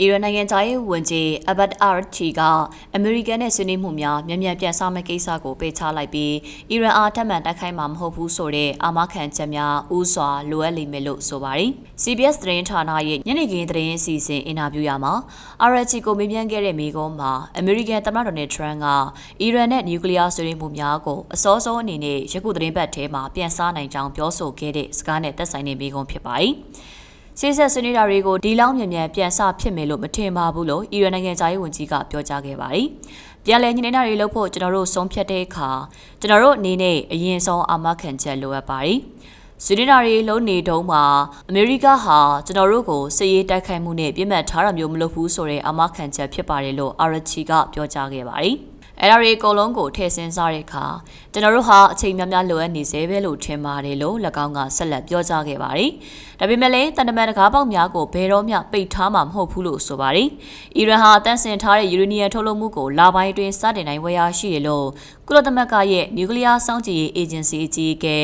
အီရန်နိုင်ငံသားရေးဝန်ကြီးအဘတ်အာချီကအမေရိကန်နဲ့ဆွေးနွေးမှုများမြန်မြန်ပြန်ဆောင်မဲ့ကိစ္စကိုပေးချလိုက်ပြီးအီရန်အားထပ်မံတိုက်ခိုက်မှာမဟုတ်ဘူးဆိုတဲ့အာမခံချက်များဥစွာလိုအပ်လိမ့်မယ်လို့ဆိုပါတယ်။ CBS သတင်းဌာနရဲ့ညနေခင်းသတင်းအစီအစဉ်အင်တာဗျူးရမှာအာရချီကိုမေးမြန်းခဲ့တဲ့မိကုံးမှာအမေရိကန်သမ္မတဒေါ်နယ်ထရန့်ကအီရန်နဲ့နျူကလ িয়ার ဆွေးနွေးမှုများကိုအစောဆုံးအနေနဲ့ယခုသတင်းပတ်ထဲမှာပြန်စားနိုင်ကြောင်းပြောဆိုခဲ့တဲ့စကားနဲ့သက်ဆိုင်တဲ့မိကုံးဖြစ်ပါတယ်။ ဆေးဆက်ဆွေးနွေးတာတွေကိုဒီလောက်မြန်မြန်ပြန်ဆဖြစ်မယ်လို့မထင်ပါဘူးလို့အီရန်နိုင်ငံသားရေးဝန်ကြီးကပြောကြားခဲ့ပါတယ်။ပြန်လည်ညှိနှိုင်းတာတွေလုပ်ဖို့ကျွန်တော်တို့ဆုံးဖြတ်တဲ့အခါကျွန်တော်တို့အနေနဲ့အရင်ဆုံးအာမခံချက်လိုအပ်ပါတယ်။ဆွေးနွေးတာတွေလုံးနေတုန်းမှာအမေရိကဟာကျွန်တော်တို့ကိုစစ်ရေးတိုက်ခိုက်မှုနဲ့ပြစ်မှတ်ထားတာမျိုးမလုပ်ဘူးဆိုတဲ့အာမခံချက်ဖြစ်ပါတယ်လို့အာရချီကပြောကြားခဲ့ပါတယ်။ အဲ့ဒါတွေအကုန်လုံးကိုထည့်ဆင်းစားတဲ့အခါကျွန်တော်တို့ဟာအချိန်များများလိုအပ်နေသေးပဲလို့ထင်ပါတယ်လို့၎င်းကဆက်လက်ပြောကြားခဲ့ပါတယ်။ဒါပေမဲ့လည်းတန်တမန်တကားပေါက်များကိုဘယ်တော့မှပိတ်ထားမှာမဟုတ်ဘူးလို့ဆိုပါတယ်။အီရန်ဟာတန့်စင်ထားတဲ့ယူရေနီယံထုတ်လုပ်မှုကိုလာပိုင်းအတွင်းစတင်နိုင်ဝယ်ရရှိရလို့ကုလသမဂ္ဂရဲ့နျူကလ িয়ার စောင့်ကြည့်ရေးအေဂျင်စီအကြီးအကဲ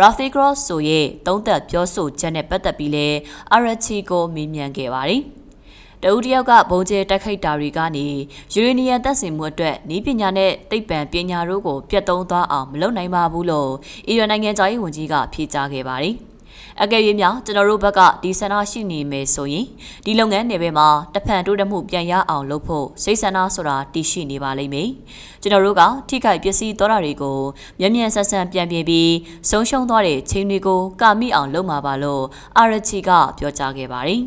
Rafi Gross ဆိုရဲ့သုံးသက်ပြောဆိုချက်နဲ့ပတ်သက်ပြီးလဲအာရချီကိုမေးမြန်းခဲ့ပါတယ်။ တဦးတယောက်ကဘုံကျဲတိုက်ခိုက်တာတွေကနေယူရေနီယံတပ်ဆင်မှုအတွက်ဤပညာနဲ့သိပ္ပံပညာတို့ကိုပြတ်သုံးသွားအောင်မလုပ်နိုင်ပါဘူးလို့အီရန်နိုင်ငံသားရေးဝန်ကြီးကဖြေကြားခဲ့ပါတယ်အကယ်၍များကျွန်တော်တို့ဘက်ကဒီဆန္ဒရှိနေမယ်ဆိုရင်ဒီလုပ်ငန်းနယ်ပယ်မှာတဖန်တိုးတက်မှုပြန်ရအောင်လုပ်ဖို့စိတ်ဆန္ဒဆိုတာတည်ရှိနေပါလိမ့်မယ်ကျွန်တော်တို့ကထိခိုက်ပျက်စီးသွားတာတွေကိုမျက်မြန်ဆန်ဆန်ပြန်ပြင်ပြီးဆုံးရှုံးသွားတဲ့ချိန်တွေကိုကာမိအောင်လုပ်မှာပါလို့အာရချီကပြောကြားခဲ့ပါတယ်